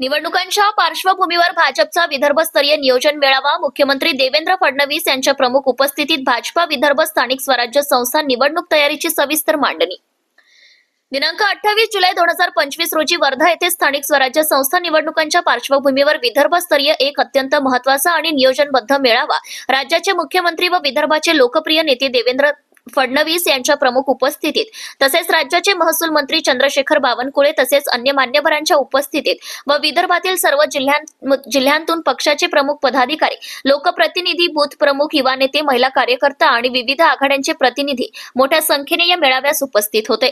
निवडणुकांच्या पार्श्वभूमीवर भाजपचा विदर्भस्तरीय नियोजन मेळावा मुख्यमंत्री देवेंद्र फडणवीस यांच्या प्रमुख उपस्थितीत भाजपा विदर्भ स्थानिक स्वराज्य संस्था निवडणूक तयारीची सविस्तर मांडणी. दिनांक अठ्ठावीस जुलै दोन हजार पंचवीस रोजी वर्धा येथे स्थानिक स्वराज्य संस्था निवडणुकांच्या पार्श्वभूमीवर विदर्भस्तरीय एक अत्यंत महत्त्वाचा आणि नियोजनबद्ध मेळावा राज्याचे मुख्यमंत्री व विदर्भाचे लोकप्रिय नेते देवेंद्र फडणवीस यांच्या प्रमुख उपस्थितीत तसेच राज्याचे महसूल मंत्री चंद्रशेखर बावनकुळे तसेच अन्य मान्यवरांच्या उपस्थितीत व विदर्भातील सर्व जिल्ह्यांतून पक्षाचे प्रमुख पदाधिकारी लोकप्रतिनिधी बूथ प्रमुख युवा नेते महिला कार्यकर्ता आणि विविध आघाड्यांचे प्रतिनिधी मोठ्या संख्येने या मेळाव्यास उपस्थित होते.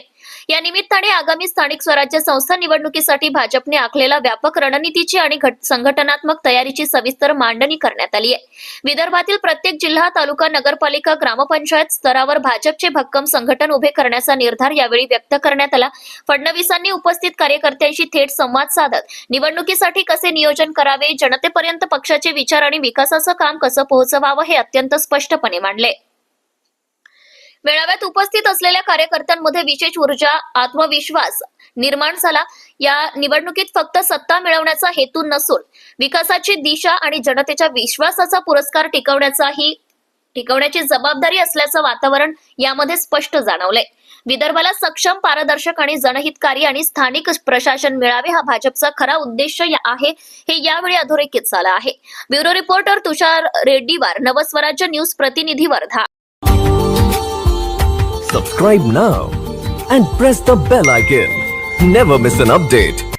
या निमित्ताने आगामी स्थानिक स्वराज्य संस्था निवडणुकीसाठी भाजपने आखलेला व्यापक रणनीतीची आणि संघटनात्मक तयारीची सविस्तर मांडणी करण्यात आली आहे. विदर्भातील प्रत्येक जिल्हा तालुका नगरपालिका ग्रामपंचायत स्तरावर भाजपचे भक्कम संघटन उभे करण्याचा निर्धार यावेळी व्यक्त करण्यात आला. फडणवीसांनी उपस्थित कार्यकर्त्यांशी थेट संवाद साधत निवडणुकीसाठी कसे नियोजन करावे जनतेपर्यंत पक्षाचे विचार आणि विकासाचं काम कसं पोहोचवावं हे अत्यंत स्पष्टपणे मांडले. मेळाव्यात उपस्थित असलेल्या कार्यकर्त्यांमध्ये विशेष ऊर्जा आत्मविश्वास निर्माण झाला. या निवडणुकीत फक्त सत्ता मिळवण्याचा हेतू नसून विकासाची दिशा आणि जनतेच्या विश्वासाचा पुरस्कार टिकवण्याचाही टिकवण्याची जबाबदारी असल्याचं वातावरण यामध्ये स्पष्ट जाणवलंय. विदर्भाला सक्षम पारदर्शक आणि जनहितकारी आणि स्थानिक प्रशासन मिळावे हा भाजपचा खरा उद्देश आहे हे यावेळी अधोरेखित झालं आहे. Bureau reporter Tushar Reddiwar Navswarajya news प्रतिनिधी Wardha. Subscribe now and press the bell icon never miss an update